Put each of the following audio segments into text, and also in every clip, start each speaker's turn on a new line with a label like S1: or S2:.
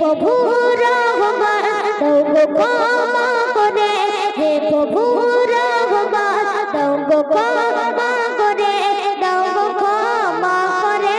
S1: প্রভু রহমান দাও গো ক্ষমা করে হে প্রভু রহমান দাও গো ক্ষমা করে দাও গো ক্ষমা করে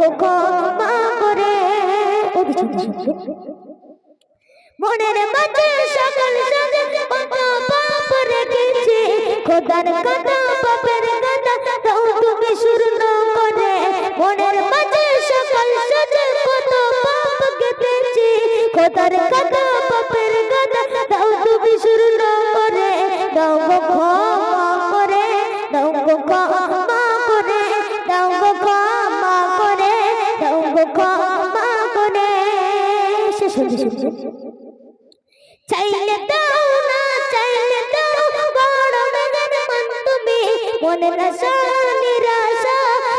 S1: গো ক্ষমা করে। ও মনের মাঝে সকল সাজে কত পাপ রেখেছি। খোদার কথা পাপের কথা দাও তুমি শূন্য করে। মনের মাঝে সকল সাজে কত পাপ কেটেছি। খোদার কথা পাপের কথা দাও তুমি শূন্য করে। দাও গো ক্ষমা করে, দাও গো ক্ষমা ক্ষমা করে চাইলে দাও না চাইলে দাও বড় মেঘের মন তুমি মনের আশা নিরাশা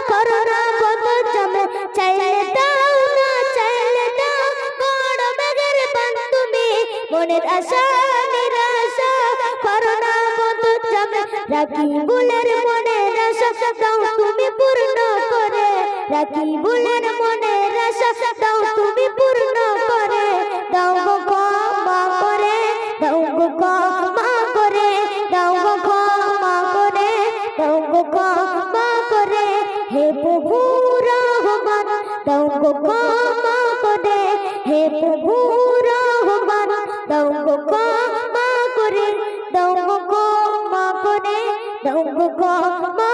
S1: করো না কত জমে চাইলে দাও না চাইলে দাও বড় মেঘের মন তুমি মনের আশা নিরাশা করো না জমে রাখি বুলের মনের আশা দাও তুমি পূর্ণ করে। রাকিবুলের মনে আশা দাও তুমি পূর্ণ করে, দাও গো ক্ষমা করে, দাও গো ক্ষমা করে, দাও গো ক্ষমা করে, দাও গো ক্ষমা করে। হে প্রভু রহমান, দাও গো ক্ষমা করে। হে প্রভু রহমান, দাও গো ক্ষমা করে, দাও গো ক্ষমা করে, দাও গো ক্ষমা